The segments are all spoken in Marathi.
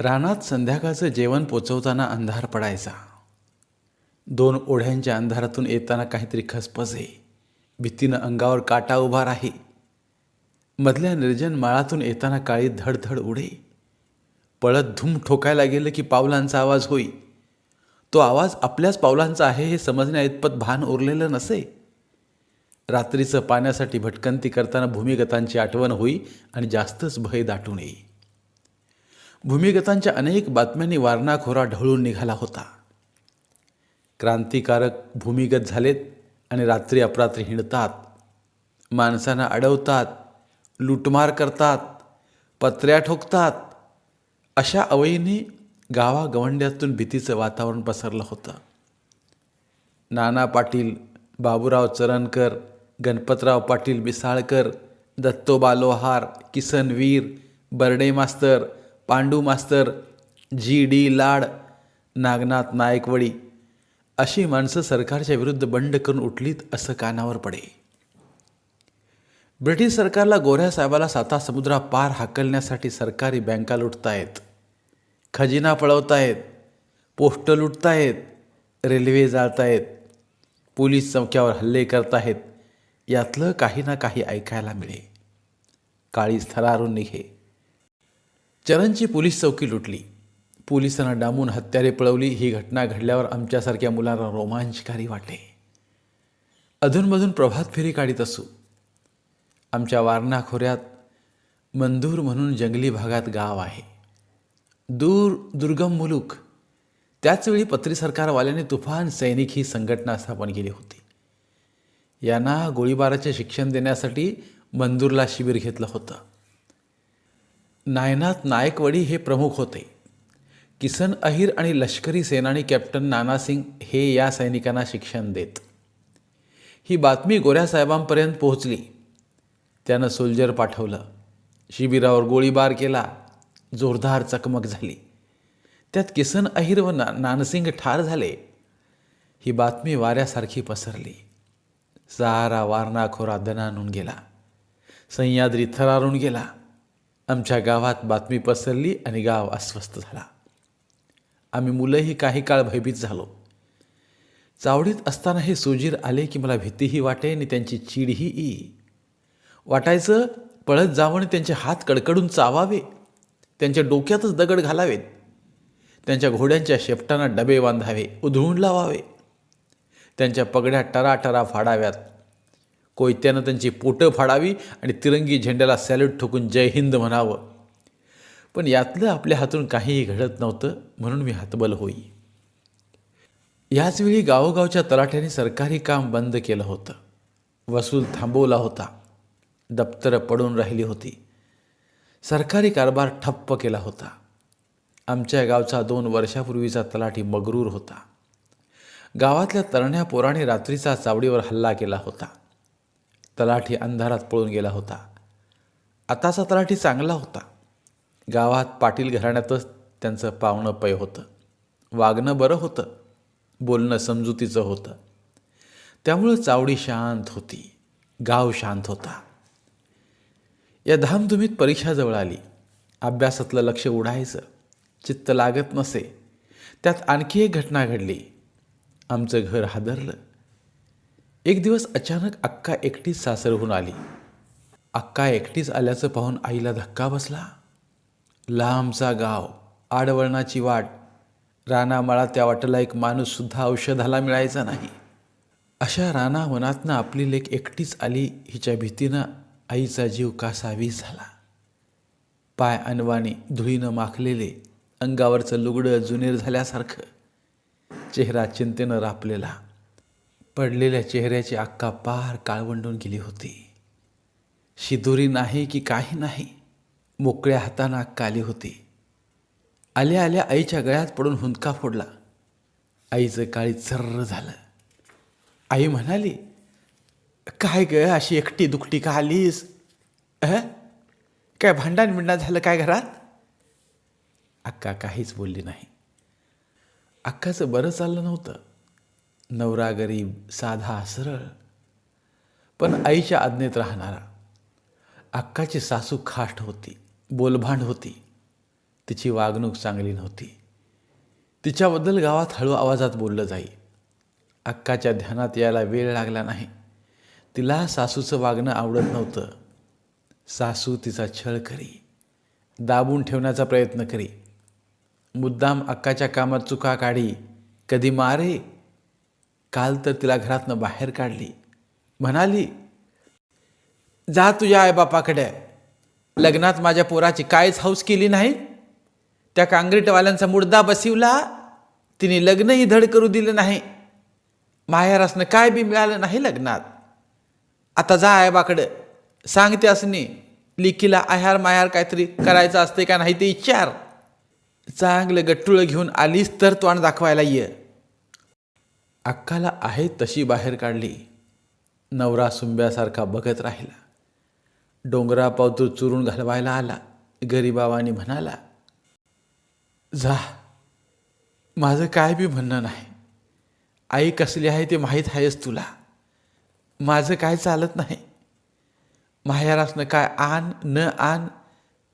रानात संध्याकाळचं जेवण पोचवताना अंधार पडायचा. दोन ओढ्यांच्या अंधारातून येताना काहीतरी खसपसे भीतीनं अंगावर काटा उभा राही. मधल्या निर्जन माळातून येताना काळी धडधड उडे. पळत धूम ठोकायला गेलं की पावलांचा आवाज होई. तो आवाज आपल्याच पावलांचा आहे हे समजण्या इतपत भान उरलेलं नसे. रात्रीचं पाण्यासाठी भटकंती करताना भूमिगतांची आठवण होई आणि जास्तच भय दाटून येई. भूमिगतांच्या अनेक बातम्यांनी वारणाखोरा ढळून निघाला होता. क्रांतिकारक भूमिगत झालेत आणि रात्री अपरात्री हिंडतात. माणसांना अडवतात लुटमार करतात पत्र्या ठोकतात. अशा अवयीने गावागवंड्यातून भीतीचं वातावरण पसरलं होतं. नाना पाटील बाबूराव चरणकर गणपतराव पाटील मिसाळकर दत्तोबा लोहार Kisan Veer Barde master Pandu master G D Lad Nagnath Naikwadi अशी माणसं सरकारच्या विरुद्ध बंड करून उठलीत असं कानावर पडे. ब्रिटिश सरकारला गोऱ्या साहेबाला साता समुद्रा पार हाकलण्यासाठी सरकारी बँका लुटतायत. खजिना पळवतायत. पोस्ट लुटतायत. रेल्वे जाळतायत. पोलीस चौक्यावर हल्ले करतायत. यातलं काही ना काही ऐकायला मिळे. काळी थरारून निघे. चरणची पोलीस चौकी लुटली. पोलिसांना डांबून हत्यारे पळवली. ही घटना घडल्यावर आमच्यासारख्या मुलांना रोमांचकारी वाटे अधूनमधून प्रभात फेरी काढीत असू. आमच्या वारणा खोऱ्यात मंदूर म्हणून जंगली भागात गाव आहे. दूर दुर्गम मुलूक. त्याचवेळी पत्री सरकारवाल्याने तुफान सैनिक ही संघटना स्थापन केली होती. यांना गोळीबाराचे शिक्षण देण्यासाठी मंदूरला शिबिर घेतलं होतं. नायनाथ नायकवडी हे प्रमुख होते. किसन अहिर आणि लष्करी सेनानी कॅप्टन नानासिंग हे या सैनिकांना शिक्षण देत. ही बातमी गोऱ्यासाहेबांपर्यंत पोहोचली. त्यानं सोल्जर पाठवलं. शिबिरावर गोळीबार केला. जोरदार चकमक झाली. त्यात किसन अहिर व ना नानसिंग ठार झाले. ही बातमी वाऱ्यासारखी पसरली. सारा वारणा खोरा दणानून गेला. सह्याद्री थरारून गेला. आमच्या गावात बातमी पसरली आणि गाव अस्वस्थ झाला. आम्ही मुलंही काही काळ भयभीत झालो. चावडीत असताना हे सुजीर आले की मला भीतीही वाटे आणि त्यांची चीडही ई. वाटायचं पळत जावं आणि त्यांचे हात कडकडून चावावे. त्यांच्या डोक्यातच दगड घालावेत. त्यांच्या घोड्यांच्या शेपटांना डबे बांधावे उधळून लावावे. त्यांच्या पगड्या टराटरा फाडाव्यात. कोयत्यानं त्यांची पोटं फाडावी आणि तिरंगी झेंड्याला सॅल्यूट ठोकून जय हिंद म्हणावं. पण यातलं आपल्या हातून काहीही घडत नव्हतं म्हणून मी हातबल होई. याचवेळी गावोगावच्या तलाठ्याने सरकारी काम बंद केलं होतं. वसूल थांबवला होता. दप्तरं पडून राहिली होती. सरकारी कारभार ठप्प केला होता. आमच्या गावचा दोन वर्षापूर्वीचा तलाठी मगरूर होता. गावातल्या तरण्या पोराने रात्रीचा चावडीवर हल्ला केला होता. तलाठी अंधारात पळून गेला होता. आताचा तलाठी चांगला होता. गावात पाटील घराण्यातच त्यांचं पावणं पय होतं. वागणं बरं होतं. बोलणं समजुतीचं होतं. त्यामुळं चावडी शांत होती. गाव शांत होता. या धामधुमीत परीक्षा जवळ आली. अभ्यासातलं लक्ष उडायचं चित्त लागत नसे. त्यात आणखी एक घटना घडली. आमचं घर हादरलं. एक दिवस अचानक अक्का एकटीच सासरहून आली. अक्का एकटीच आल्याचं पाहून आईला धक्का बसला. लांबचा गाव आडवळणाची वाट रानामाळा त्या वाटेला एक माणूससुद्धा औषधाला मिळायचा नाही. अशा राणा मनातनं आपली लेख एकटीच आली हिच्या भीतीनं आईचा जीव कासावीस झाला? पाय अनवाणी धुळीनं माखलेले अंगावरचं लुगडं जुनेर झाल्यासारखं चेहरा चिंतेनं रापलेला. पडलेल्या चेहऱ्याची अक्का पार काळवंडून गेली होती. शिदोरी नाही की काही नाही मोकळ्या हातानं अक्का आली होती. आल्या आल्या आईच्या गळ्यात पडून हुंदका फोडला. आईचं काळी चर्र झालं. आई म्हणाली काय ग अशी एकटी दुखटी का आलीस? अ काय भांडण बिंडण झालं काय घरात? अक्का काहीच बोलली नाही. अक्काचं बरं चाललं नव्हतं. नवरा गरीब साधा सरळ. पण आईच्या आज्ञेत राहणारा. अक्काची सासू खाट होती बोलभांड होती. तिची वागणूक चांगली नव्हती. तिच्याबद्दल गावात हळू आवाजात बोललं जाई. अक्काच्या ध्यानात यायला वेळ लागला नाही. तिला सासूचं वागणं आवडत नव्हतं. सासू तिचा छळ करी दाबून ठेवण्याचा प्रयत्न करी. मुद्दाम अक्काच्या कामात चुका काढी कधी मारे काल तर तिला घरातनं बाहेर काढली. म्हणाली जा तुझ्या आईबापाकडे. लग्नात माझ्या पोराची कायच हौस केली नाही. त्या कांग्रेटवाल्यांचा मुडदा बसिवला. तिने लग्नही धड करू दिलं नाही. माहेरासनं काय बी मिळालं नाही लग्नात. आता जा आईबाकडं. सांगते असनी लिकीला आहार मायार काहीतरी करायचं असते का नाही ते विचार. चांगलं गट्टुळं घेऊन आलीस तर तोंड दाखवायला ये. अक्काला आहे तशी बाहेर काढली. नवरा सुंब्यासारखा बघत राहिला. डोंगरा पावतूर चुरून घालवायला आला. गरीबावानी म्हणाला जा माझं काय बी म्हणणं नाही. आई कसली आहे ते माहीत आहेस तुला. माझं काय चालत नाही. माहेरासनं काय आण न आण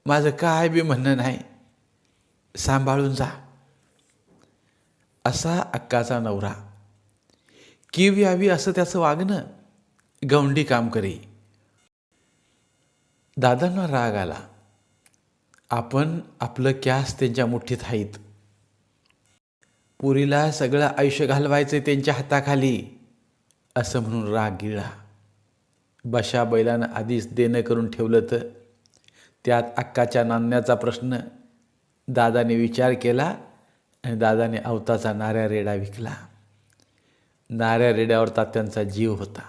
माझं काय बी म्हणणं नाही. सांभाळून जा. असा अक्काचा नवरा कीव यावी असं त्याचं वागणं गवंडी काम करी. दादांना राग आला. आपण आपलं कॅस त्यांच्या मुठीत आहेत पुरीला सगळं आयुष्य घालवायचं त्यांच्या हाताखाली असं म्हणून राग गिळा बशा बैलानं आधीच देणं करून ठेवलं तर त्यात अक्काच्या नाण्याचा प्रश्न दादाने विचार केला आणि दादाने अवताचा नाऱ्या रेडा विकला. नाऱ्या रेड्यावर तात्यांचा जीव होता.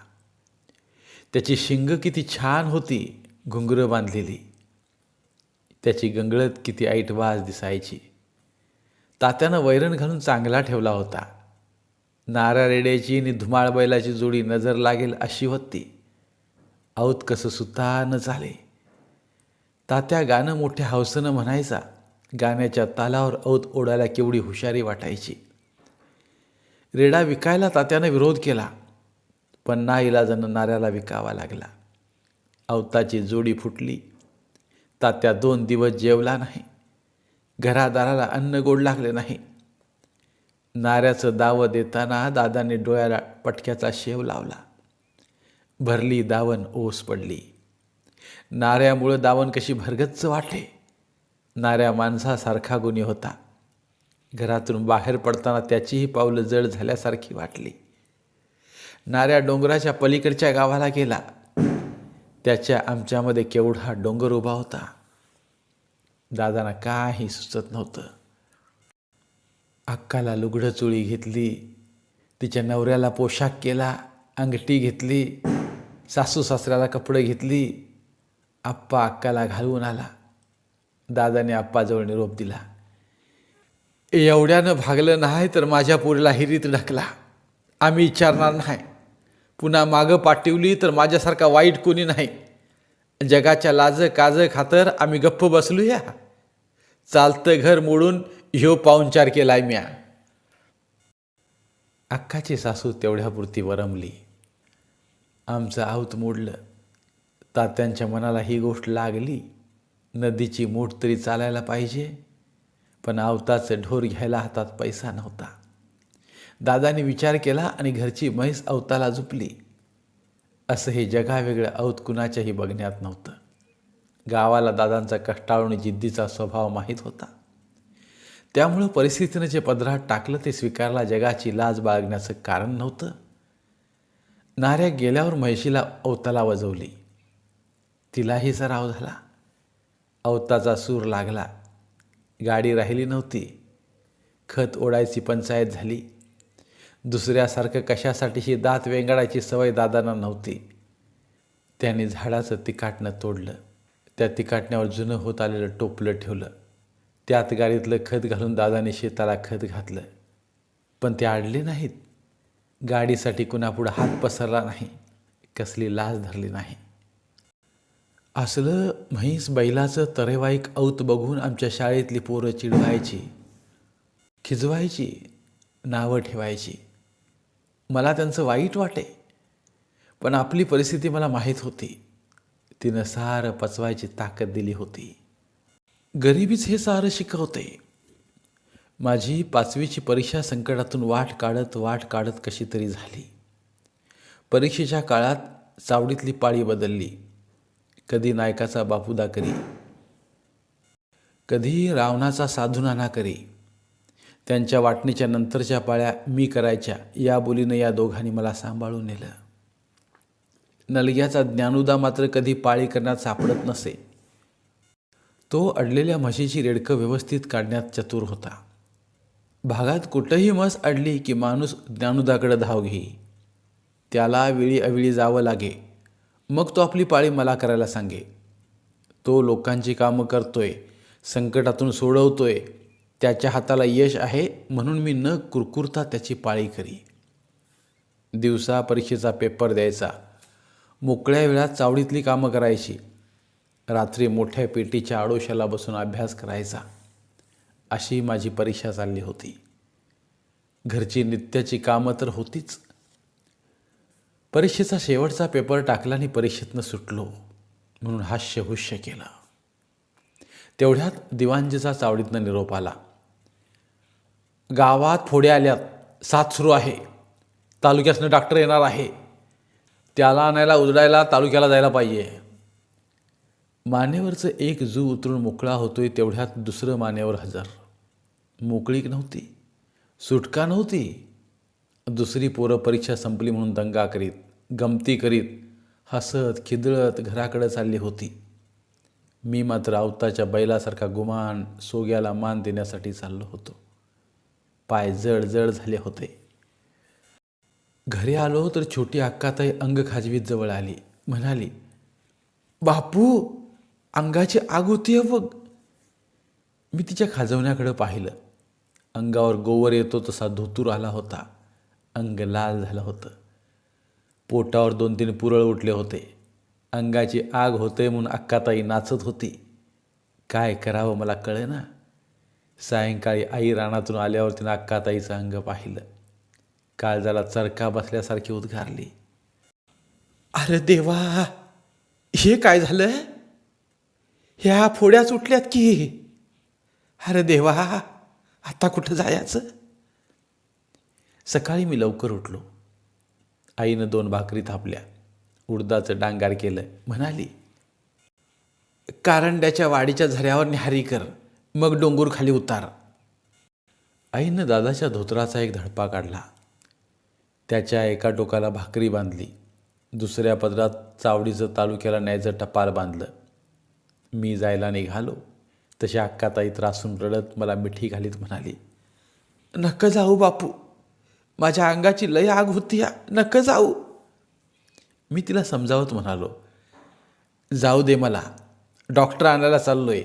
त्याची शिंग किती छान होती घुंगरं बांधलेली. त्याची गंगळत किती ऐटवाज दिसायची. तात्यानं वैरण घालून चांगला ठेवला होता. नारा रेड्याची आणि धुमाळ बैलाची जोडी नजर लागेल अशी होती. औत कसं सुतानं झाले तात्या गाणं मोठ्या हौसनं म्हणायचा गाण्याच्या तालावर औत ओढायला केवढी हुशारी वाटायची. रेडा विकायला तात्यानं विरोध केला पण ना इलाजानं नाऱ्याला विकावा लागला. अवताची जोडी फुटली. तात्या दोन दिवस जेवला नाही. घरादाराला अन्न गोड लागले नाही. नाऱ्याचं दावं देताना दादाने डोळ्याला पटक्याचा शेव लावला. भरली दावण ओस पडली. नाऱ्यामुळं दावण कशी भरगच्च वाटले. नाऱ्या माणसासारखा गुन्हे होता. घरातून बाहेर पडताना त्याचीही पावलं जड झाल्यासारखी वाटली. नाऱ्या डोंगराच्या पलीकडच्या गावाला गेला. त्याच्या आमच्यामध्ये केवढा डोंगर उभा होता. दादांना काही सुचत नव्हतं. अक्काला लुगडं चुळी घेतली तिच्या नवऱ्याला पोशाख केला अंगठी घेतली सासू सासऱ्याला कपडे घेतली आप्पा अक्काला घालवून आला. दादाने आप्पाजवळ निरोप दिला. एवढ्यानं भागलं नाही तर माझ्या पोरीला हिरीत ढकला. आम्ही विचारणार नाही. पुन्हा मागं पाठवली तर माझ्यासारखा वाईट कोणी नाही. जगाच्या लाज काज खातर आम्ही गप्प बसलूया. चालतं घर मोडून ह्यो पाहुणचार केलाय म्या. अक्काची सासू तेवढ्यापुरती वरमली. आमचं आऊत मोडलं. तात्यांच्या मनाला ही गोष्ट लागली. नदीची मोठ तरी चालायला पाहिजे. पण अवताचं ढोर घ्यायला हातात पैसा नव्हता. दादाने विचार केला आणि घरची म्हैस अवताला झुपली. असं हे जगावेगळं अवत कुणाच्याही बघण्यात नव्हतं. गावाला दादांचा कष्टाळून जिद्दीचा स्वभाव माहीत होता. त्यामुळं परिस्थितीनं जे पदरात टाकलं ते स्वीकारला जगाची लाज बाळगण्याचं कारण नव्हतं. नाऱ्या गेल्यावर म्हैशीला अवताला वजवली. तिलाही सराव झाला. अवताचा सूर लागला. गाडी राहिली नव्हती. खत ओढायची पंचायत झाली. दुसऱ्यासारखं कशासाठीही दात वेंगाडायची सवय दादांना नव्हती. त्याने झाडाचं तिकाटणं तोडलं. त्या तिकाटण्यावर जुनं होत आलेलं टोपलं ठेवलं. त्यात गाडीतलं खत घालून दादाने शेताला खत घातलं. पण ते अडले नाहीत. गाडीसाठी कुणापुढं हात पसरला नाही. कसली लाज धरली नाही. असलं म्हैस बैलाचं तरेवाईक औत बघून आमच्या शाळेतली पोरं चिडवायची खिजवायची नावं ठेवायची. मला त्यांचं वाईट वाटे पण आपली परिस्थिती मला माहीत होती. तिनं सारं पचवायची ताकद दिली होती. गरिबीच हे सारं शिकवते. माझी पाचवीची परीक्षा संकटातून वाट काढत वाट काढत कशी तरी झाली. परीक्षेच्या काळात चावडीतली पाळी बदलली. कधी नायकाचा बापुदा करी कधी रावणाचा साधूनाना करी त्यांच्या वाटणीच्या नंतरच्या पाळ्या मी करायच्या या बोलीनं या दोघांनी मला सांभाळून नेलं. नलग्याचा ज्ञानुदा मात्र कधी पाळी करण्यात सापडत नसे. तो अडलेल्या म्हशीची रेडकं व्यवस्थित काढण्यात चतुर होता. भागात कुठंही म्हस अडली की माणूस ज्ञानुदाकडे धाव घेई. त्याला वेळी अवेळी जावं लागे. मग तो आपली पाळी मला करायला सांगे. तो लोकांची कामं करतोय संकटातून सोडवतोय त्याच्या हाताला यश आहे म्हणून मी न कुरकुरता त्याची पाळी करी. दिवसा परीक्षेचा पेपर द्यायचा. मोकळ्या वेळात चावडीतली कामं करायची. रात्री मोठ्या पेटीच्या आडोशाला बसून अभ्यास करायचा. अशी माझी परीक्षा चालली होती. घरची नित्याची कामं तर होतीच. परीक्षेचा शेवटचा पेपर टाकला आणि परीक्षेतनं सुटलो म्हणून हास्यहुश्य केलं. तेवढ्यात दिवांजीचा चावडीतनं निरोप आला. गावात फोड्या आल्यात. साथ सुरू आहे. तालुक्यासनं डॉक्टर येणार आहे. त्याला आणायला उजडायला तालुक्याला जायला पाहिजे. मानेवरचं एक जू उतरून मोकळा होतोय तेवढ्यात दुसरं मानेवर हजर. मोकळीक नव्हती. सुटका नव्हती. दुसरी पोरं परीक्षा संपली म्हणून दंगा करीत गमती करीत हसत खिदळत घराकडे चालली होती. मी मात्र आवताच्या बैलासारखा गुमान सोग्याला मान देण्यासाठी चाललो होतो. पाय जड जड झाले होते. घरी आलो तर छोटी अक्काताई अंग खाजवीत जवळ आली. म्हणाली बापू अंगाची आग होती बघ. मी तिच्या खाजवण्याकडं पाहिलं. अंगावर गोवर येतो तसा धोतूर आला होता. अंग लाल झालं होतं. पोटावर दोन तीन पुरळ उठले होते. अंगाची आग होते म्हणून अक्काताई नाचत होती. काय करावं मला कळे ना सायंकाळी आई रानातून आल्यावर तिनं अक्काताईचं अंग पाहिलं. काळजाला चरका बसल्यासारखी उद्गारली. अरे देवा हे काय झालं ह्या फोड्याच उठल्यात की? अरे देवा आता कुठं जायचं? सकाळी मी लवकर उठलो. आईनं दोन भाकरी थापल्या. उडदाचं डांगार केलं. म्हणाली कारंड्याच्या वाडीच्या झऱ्यावर निहारी कर. मग डोंगूर खाली उतार. आईनं दादाच्या धोत्राचा एक धडपा काढला. त्याच्या एका टोकाला भाकरी बांधली. दुसऱ्या पदरात चावडीचं तालुक्याला न्यायचं टपाल बांधलं. मी जायला निघालो. तशी अक्काताई त्रासून रडत मला मिठी घालीत म्हणाली नक जाऊ बापू. माझ्या अंगाची लय आग होती. या नक जाऊ. मी तिला समजावत म्हणालो जाऊ दे मला. डॉक्टर आणायला चाललोय.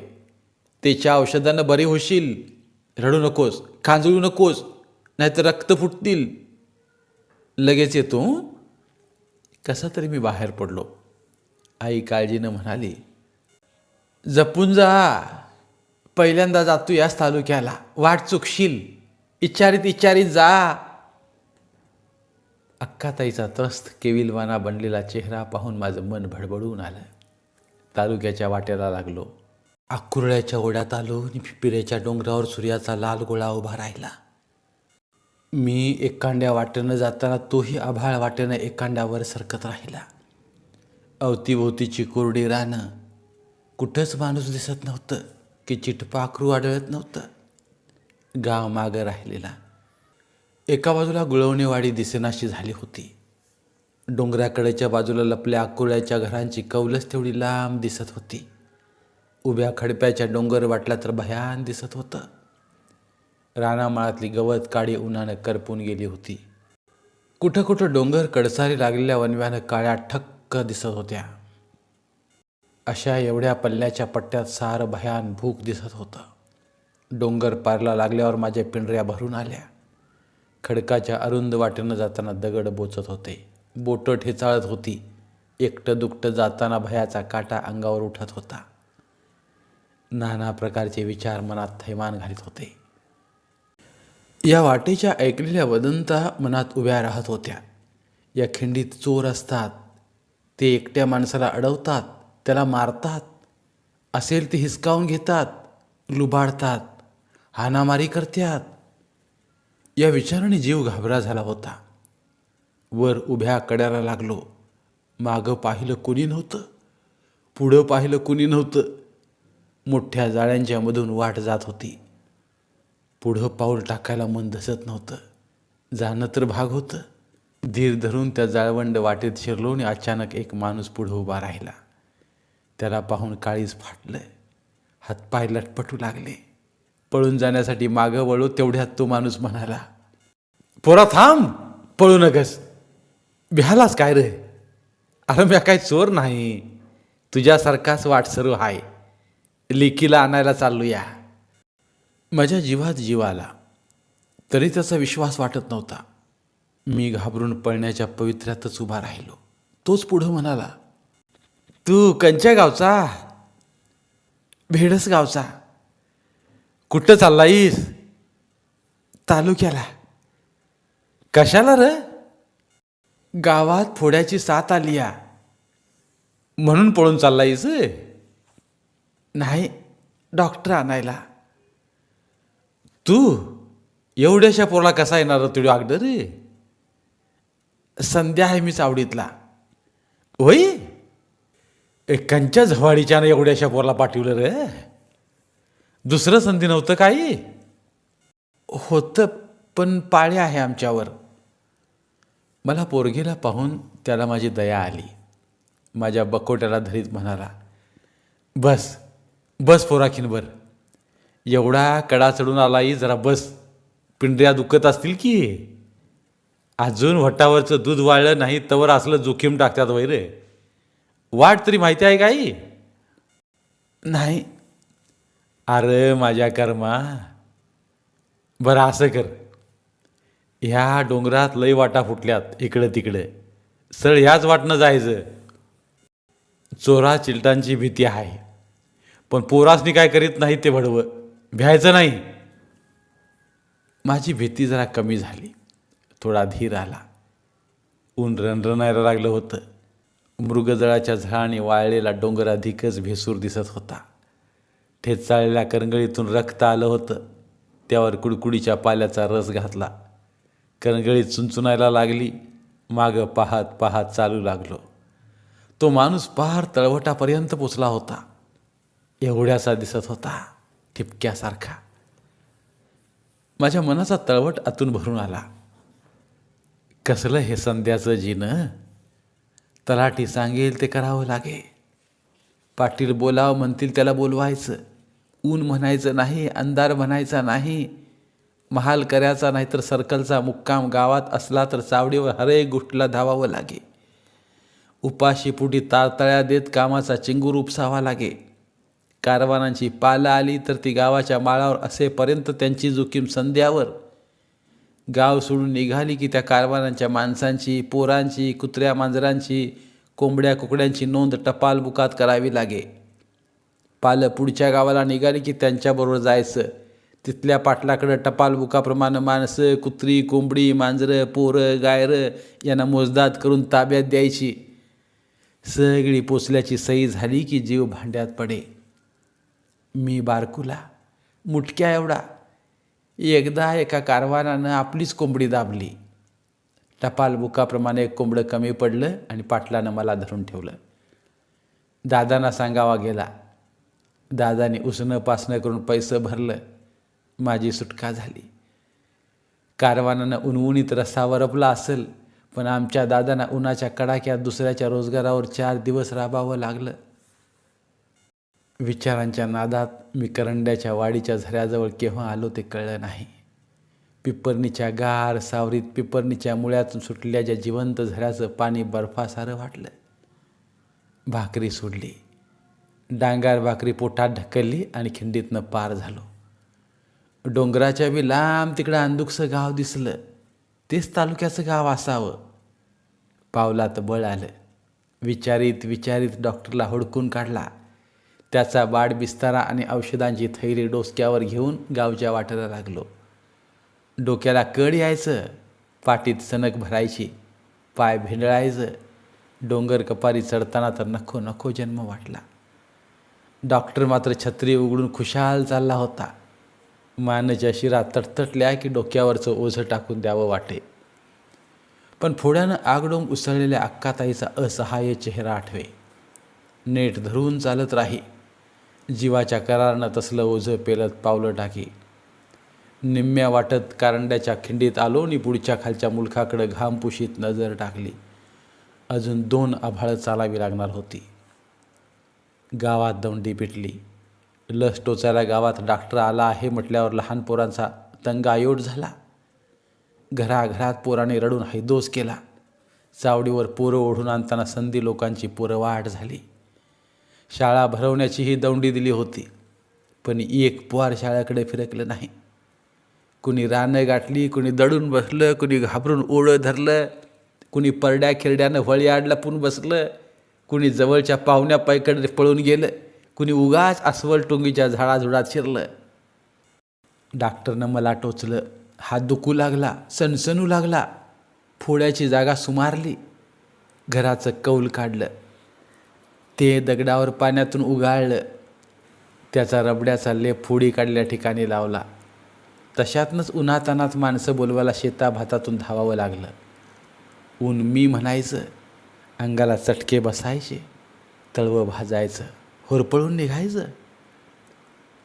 त्याच्या औषधानं बरे होशील. रडू नकोस खांजळू नकोस नाहीतर रक्त फुटतील. लगेच येतो कसा तरी मी बाहेर पडलो. आई काळजीनं म्हणाली जपून जा. पहिल्यांदा जातो याच तालुक्याला. वाट चुकशील. इच्छारीत इच्छारीत जा. अक्काताईचा त्रस्त केविलवाना बनलेला चेहरा पाहून माझं मन भडबडून आलं. तालुक्याच्या वाट्याला लागलो. आकुरळ्याच्या ओढ्यात आलो आणि पिपिऱ्याच्या डोंगरावर सूर्याचा लाल गोळा उभा राहिला. मी एकांड्या वाटेनं जाताना तोही आभाळ वाटेनं एकांड्यावर सरकत राहिला. अवतीभोवतीची कोरडी रानं कुठंच माणूस दिसत नव्हतं की चिटपाखरू आढळत नव्हतं. गाव मागं राहिलेला. एका बाजूला गुळवणीवाडी दिसेनाशी झाली होती. डोंगराकडेच्या बाजूला लपल्या अकोल्याच्या घरांची कौलच तेवढी लांब दिसत होती. उभ्या खडप्याच्या डोंगर वाटला तर भयान दिसत होतं. रानामाळातली गवत काळी उन्हानं करपून गेली होती. कुठं कुठं डोंगर कडसारी लागलेल्या वनव्यानं काळ्या ठक्क दिसत होत्या. अशा एवढ्या पल्ल्याच्या पट्ट्यात सारं भयान भूक दिसत होतं. डोंगर पारला लागल्यावर माझ्या पिंढऱ्या भरून आल्या. खडकाच्या अरुंद वाटेनं जाताना दगड बोचत होते. बोटं ठेचाळत होती. एकटं दुकटं जाताना भयाचा काटा अंगावर उठत होता. नाना प्रकारचे विचार मनात थैमान घालीत होते. या वाटेच्या ऐकलेल्या वदंता मनात उभ्या राहत होत्या. या खिंडीत चोर असतात. ते एकट्या माणसाला अडवतात. त्याला मारतात. असेल ते हिसकावून घेतात. लुबाडतात. हाणामारी करतात. या विचाराने जीव घाबरा झाला होता. वर उभ्या कड्याला लागलो. मागं पाहिलं कुणी नव्हतं. पुढं पाहिलं कुणी नव्हतं. मोठ्या जाळ्यांच्या मधून वाट जात होती. पुढं पाऊल टाकायला मन धसत नव्हतं. जाणं तर भाग होतं. धीर धरून त्या जाळवंड वाटेत शिरलो आणि अचानक एक माणूस पुढं उभा राहिला. त्याला पाहून काळीज फाटलं. हातपाय लटपटू लागले. पळून जाण्यासाठी मागं वळू तेवढ्यात तो माणूस म्हणाला पोरा थांब पळू नकस. भ्यालास काय रे? अरे म्या काय चोर नाही. तुझ्यासारखाच वाटसरू आहे लेकीला आणायला चाललो या माझ्या जीवात जीव आला. तरी त्याचा विश्वास वाटत नव्हता. मी घाबरून पळण्याच्या पवित्र्यातच उभा राहिलो. तोच पुढं म्हणाला तू कंच्या गावचा? भेडस गावचा? कुठं चाललायस तालुक्याला. कशाला र? गावात फोड्याची साथ आली या म्हणून पळून चाललायस नाही डॉक्टर आणायला. तू? एवढ्याशा पोरला कसा येणार तुझ्या अगदर रे? संध्या आहे मी चावडीतला होय? कंच्या झवाडीच्यानं एवढ्याशा पोरला पाठवलं रे. दुसरं संधी नव्हतं काही. होतं पण पाळे आहे आमच्यावर. मला पोरगीला पाहून त्याला माझी दया आली. माझ्या बकोट्याला धरीत म्हणाला बस बस पोराखीनभर एवढा कडा चढून आलाही जरा बस. पिंढऱ्या दुखत असतील की? अजून वटावरचं दूध वाळलं नाही तवर असलं जोखीम टाकतात वैरे. वाट तरी माहिती आहे काही? नाही अरे माझ्या कर्मा बरं असं कर. ह्या डोंगरात लई वाटा फुटल्यात इकडं तिकडं. सर ह्याच वाटनं जायचं. चोरा चिलटांची भीती आहे. पण पोरासनी काय करीत नाही ते भडवं. भ्यायचं नाही. माझी भीती जरा कमी झाली. थोडा धीर आला. ऊन रणरणायला लागलं होतं. मृगजळाच्या झाडाने वाळलेला डोंगर अधिकच भेसूर दिसत होता. ठेचाळलेल्या करंगळीतून रक्त आलं होतं. त्यावर कुडकुडीच्या पाल्याचा रस घातला. करंगळीत चुंचुनायला लागली. मागं पाहत पाहत चालू लागलो. तो माणूस पार तळवटापर्यंत पोचला होता. एवढ्यासा दिसत होता ठिपक्यासारखा. माझ्या मनाचा तळवट आतून भरून आला. कसलं हे संध्याचं जिनं तलाठी सांगेल ते करावं लागे. पाटील बोलावं म्हणतील त्याला बोलवायचं. ऊन म्हणायचं नाही अंधार म्हणायचा नाही महाल करायचा नाही तर सर्कलचा मुक्काम गावात असला तर चावडीवर हरेक गोष्टीला धावावं लागे. उपाशीपुटी तारतळ्या देत कामाचा चिंगूर उपसावा लागे. कारवानांची पाला आली तर ती गावाच्या माळावर असेपर्यंत त्यांची जोखीम संध्यावर. गाव सोडून निघाली की त्या कारवानांच्या माणसांची पोरांची कुत्र्या मांजरांची कोंबड्या कुकड्यांची नोंद टपाल बुकात करावी लागे. पालं पुढच्या गावाला निघाली की त्यांच्याबरोबर जायचं. तिथल्या पाटलाकडं टपाल बुकाप्रमाणे माणसं कुत्री कोंबडी मांजरं पोरं गायरं यांना मोजदाद करून ताब्यात द्यायची. सगळी पोचल्याची सही झाली की जीव भांड्यात पडे. मी बारकुला मुटक्या एवढा. एकदा एका कारवानानं आपलीच कोंबडी दाबली. टपाल बुकाप्रमाणे एक कोंबडं कमी पडलं आणि पाटलानं मला धरून ठेवलं. दादांना सांगावा गेला दादाने उसणं पासणं करून पैसं भरलं माझी सुटका झाली. कारवानानं उनउनीत रस्ता वरपला असेल पण आमच्या दादांना उन्हाच्या कडाक्यात दुसऱ्याच्या रोजगारावर चार दिवस राबावं लागलं. विचारांच्या नादात मी करंड्याच्या वाडीच्या झऱ्याजवळ केव्हा आलो ते कळलं नाही. पिपरणीच्या गार सावरीत पिपरणीच्या मुळ्यातून सुटल्या ज्या जिवंत झऱ्याचं पाणी बर्फासारं वाटलं. भाकरी सोडली. डांगार भाकरी पोटात ढकलली आणि खिंडीतनं पार झालो. डोंगराच्या बी लांब तिकडं अंदुकसं गाव दिसलं. तेच तालुक्याचं गाव असावं. पावलात बळ आलं. विचारित विचारित डॉक्टरला हुडकून काढला. त्याचा बाड बिस्तारा आणि औषधांची थैली डोसक्यावर घेऊन गावच्या वाटेला लागलो. डोक्याला कड यायचं. पाठीत सनक भरायची. पाय भिंडळायचं. डोंगर कपारी चढताना तर नको नको जन्म वाटला. डॉक्टर मात्र छत्री उघडून खुशाल चालला होता. मानच्या शिरा तटतटल्या की डोक्यावरचं ओझं टाकून द्यावं वाटे. पण फोड्यानं आगडोंब उसळलेल्या अक्काताईचा असहाय्य चेहरा आठवे. नेट धरून चालत राही. जीवाच्या करारनं तसलं ओझं पेलत पावलं टाकी. निम्म्या वाटत कारंड्याच्या खिंडीत आलो आणि पुढच्या खालच्या मुलखाकडं घामपुशीत नजर टाकली. अजून दोन आभाळं चालावी लागणार होती. गावात दौंडी पिटली लस टोचायला गावात डॉक्टर आला आहे म्हटल्यावर लहान पोरांचा तंगायोट झाला. घराघरात पोराने रडून हैदोस केला. चावडीवर पोरं ओढून आणताना संधी लोकांची पोरवाट झाली. शाळा भरवण्याची ही दौंडी दिली होती पण एक पुवार शाळेकडे फिरकलं नाही. कुणी रानं गाठली कुणी दडून बसलं कुणी घाबरून ओळं धरलं कुणी परड्या खेरड्यानं वळी आडला लपून बसलं. कुणी जवळच्या पाहुण्या पायकडे पळून गेलं कुणी उगाच अस्वल टोंगीच्या झाडाझुडात शिरलं. डॉक्टरनं मला टोचलं हात दुखू लागला सणसणू लागला फोड्याची जागा सुमारली घराचं कौल काढलं ते दगडावर पाण्यातून उगाळलं त्याचा रबड्याचा लेप फोडी काढल्या ठिकाणी लावला. तशातनंच उन्हातानात माणसं बोलवायला शेताभातातून धावावं लागलं. ऊन मी म्हणायचं अंगाला चटके बसायचे तळवं भाजायचं होरपळून निघायचं.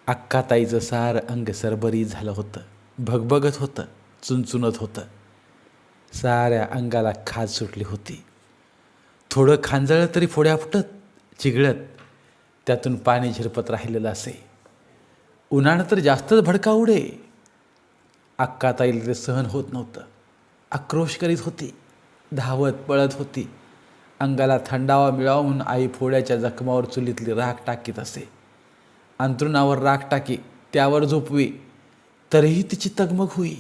अक्काताईचं सार अंग सरबरी झालं होतं भगभगत होतं चुनचुनत होतं. साऱ्या अंगाला खाज सुटली होती. थोडं खांजळं तरी फोड्या फुटत चिघळत त्यातून पाणी झिरपत राहिलेलं असे. उन्हाळं तर जास्तच भडका उडे. अक्काताईला ते सहन होत नव्हतं. आक्रोश करीत होती. धावत पळत होती. अंगाला थंडावा मिळावा म्हणून आई फोड्याच्या जखमावर चुलीतली राख टाकीत असे. अंथरुणावर राख टाकी त्यावर झोपवी तरीही तिची तगमग होई.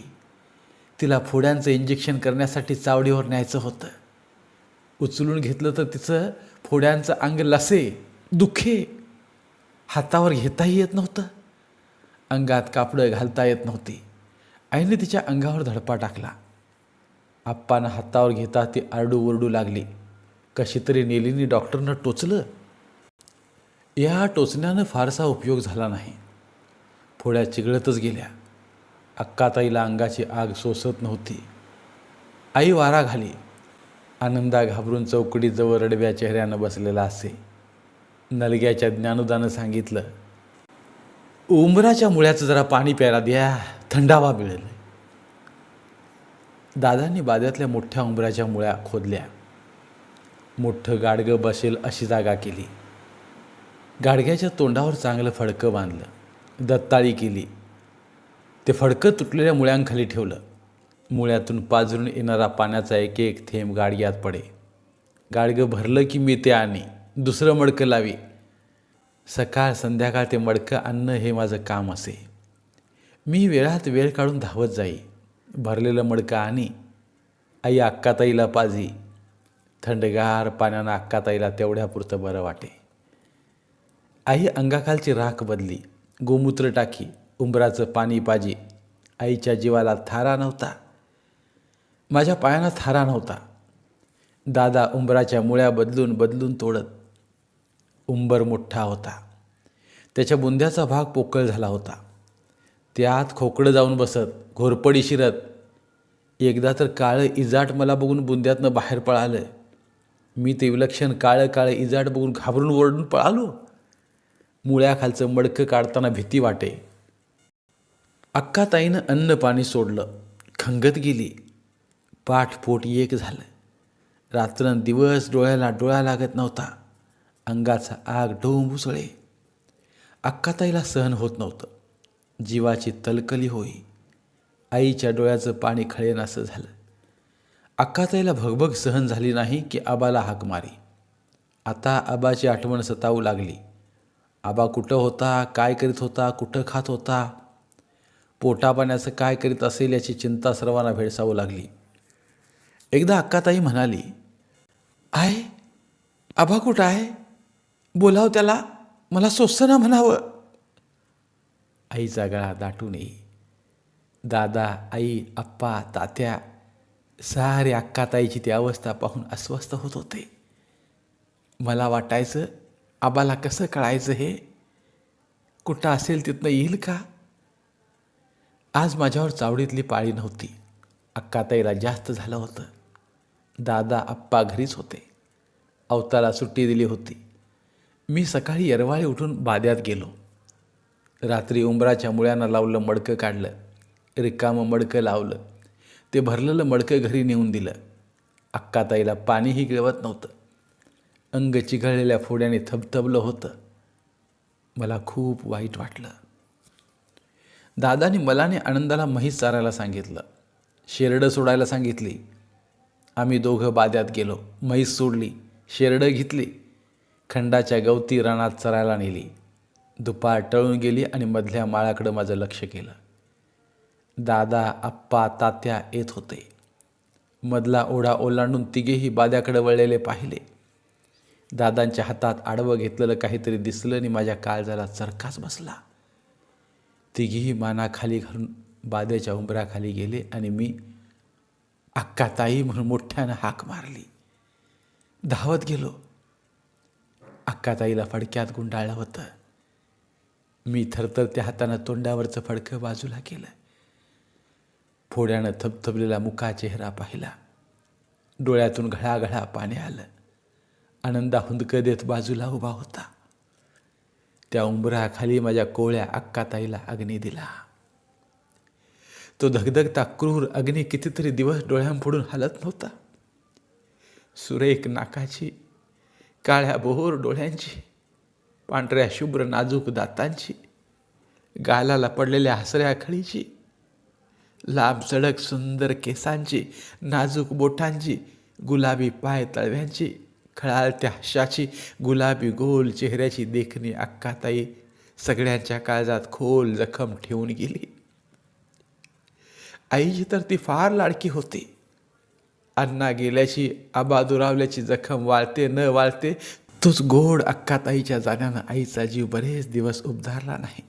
तिला फोड्यांचं इंजेक्शन करण्यासाठी चावडीवर न्यायचं होतं. उचलून घेतलं तर तिचं फोड्यांचं अंग लसे दुखे. हातावर घेताही येत नव्हतं. अंगात कापडं घालता येत नव्हती. आईने तिच्या अंगावर धडपा टाकला. आप्पानं हातावर घेता ती आरडू ओरडू लागली. कशी तरी नेलीनी डॉक्टरनं टोचलं. या टोचण्यानं फारसा उपयोग झाला नाही. फोड्या चिघळतच गेल्या. अक्काताईला अंगाची आग सोसत नव्हती. आई वारा घाली. आनंदा घाबरून चौकडीजवळ रडव्या चेहऱ्यानं बसलेला असे. नलग्याच्या ज्ञानुदानं सांगितलं उंबराच्या मुळ्याचं जरा पाणी प्यायला द्या. थंडावा मिळेल दादांनी बाद्यातल्या मोठ्या उंबराच्या मुळ्या खोदल्या. मोठं गाडगं बसेल अशी जागा केली. गाडग्याच्या तोंडावर चांगलं फडकं बांधलं. दत्ताळी केली. ते फडकं तुटलेल्या मुळ्यांखाली ठेवलं. मुळ्यातून पाजरून येणारा पाण्याचा एक एक थेंब गाडग्यात पडे. गाडगं भरलं की मी ते आणि दुसरं मडकं लावी. सकाळ संध्याकाळ ते मडकं आणणं हे माझं काम असे. मी वेळात वेळ काढून धावत जाई. भरलेलं मडकं आणि आई अक्काताईला पाजी थंडगार पाण्यानं अक्काताईला तेवढ्यापुरतं बरं वाटे. आई अंगाखालची राख बदली गोमूत्र टाकी उंबराचं पाणी पाजी. आईच्या जीवाला थारा नव्हता. माझ्या पायानं थारा नव्हता. दादा उंबराच्या मुळ्या बदलून बदलून तोडत. उंबर मोठा होता. त्याच्या बुंद्याचा भाग पोकळ झाला होता. त्यात खोकडं जाऊन बसत घोरपडी शिरत. एकदा तर काळं इजाट मला बघून बुंद्यातनं बाहेर पळालं. मी ते विलक्षण काळं काळं इजाट बघून घाबरून ओरडून पळालो. मुळ्याखालचं मडकं काढताना भीती वाटे. अक्काताईनं अन्न पाणी सोडलं. खंगत गेली. पाठ पोट एक झालं. रात्रन दिवस डोळ्याला डोळा लागत नव्हता. अंगाचा आग डोंबुसळे अक्काताईला सहन होत नव्हतं. जीवाची तलकली होई. आईच्या डोळ्याचं पाणी खळेनासं झालं. अक्काताईला भगभग सहन झाली नाही की आबाला हाक मारी. आता आबाची आठवण सतावू लागली. आबा कुठं होता काय करीत होता कुठं खात होता? पोटापाण्याचं काय करीत असेल याची चिंता सर्वांना भेडसावू लागली. एकदा अक्काताई म्हणाली आहे आबा कुठं आहे? बोलाव त्याला मला सोसना म्हणावं. आईचा गळा दाटून येई दादा आई आप्पा तात्या सारे अक्काताईची ती अवस्था पाहून अस्वस्थ होत होते. मला वाटायचं आबाला कसं कळायचं हे? कुठं असेल तिथनं येईल का? आज माझ्यावर चावडीतली पाळी नव्हती. अक्काताईला जास्त झालं होतं. दादा आप्पा घरीच होते. अवताला सुट्टी दिली होती. मी सकाळी यरवाळी उठून बाद्यात गेलो. रात्री उंबराच्या मुळ्यांना लावलं मडकं काढलं. रिकामं मडकं लावलं. ते भरलेलं मडकं घरी नेऊन दिलं. अक्काताईला पाणीही गिळवत नव्हतं. अंग चिघळलेल्या फोड्याने थबथबलं होतं. मला खूप वाईट वाटलं. दादाने मलाने आनंदाला म्हैस चारायला सांगितलं. शेरडं सोडायला सांगितली. आम्ही दोघं बाद्यात गेलो. म्हैस सोडली. शेरडं घेतली. खंडाच्या गवती रानात चरायला नेली. दुपार टळून गेली आणि मधल्या माळाकडं माझं लक्ष केलं. दादा आप्पा तात्या येत होते. मधला ओढा ओलांडून तिघेही बाद्याकडे वळलेले पाहिले. दादांच्या हातात आडवं घेतलेलं काहीतरी दिसलं आणि माझ्या काळजाला चरकाच बसला. तिघीही मानाखाली घालून बाद्याच्या उंबराखाली गेले आणि मी अक्काताई म्हणून मोठ्यानं हाक मारली. धावत गेलो. अक्काताईला फडक्यात गुंडाळलं होतं. मी थरथर त्या हातानं तोंडावरचं फडकं बाजूला केलं. फोड्यानं थबथबलेला मुका चेहरा पाहिला. डोळ्यातून घळाघळा पाणी आलं. आनंदा हुंदकं देत बाजूला उभा होता. त्या उंबराखाली माझ्या कोळ्या अक्काताईला अग्नी दिला. तो धगधगता क्रूर अग्नी कितीतरी दिवस डोळ्यांपुढून हलत नव्हता. सुरेख नाकाची काळ्या बोहोर डोळ्यांची पांढऱ्या शुभ्र नाजूक दातांची गालाला पडलेल्या हसऱ्या खळीची लांब सडक सुंदर केसांची नाजूक बोटांची गुलाबी पाय तळव्यांची खळाळत्या हशाची गुलाबी गोल चेहऱ्याची देखणी अक्काताई सगळ्यांच्या काळजात खोल जखम ठेवून गेली. आईची तर ती फार लाडकी होती. अण्णा गेल्याची आबा दुरावल्याची जखम वाळते न वाळते तोच गोड अक्काताईच्या जाण्यानं आईचा जीव बरेच दिवस उबधारला नाही.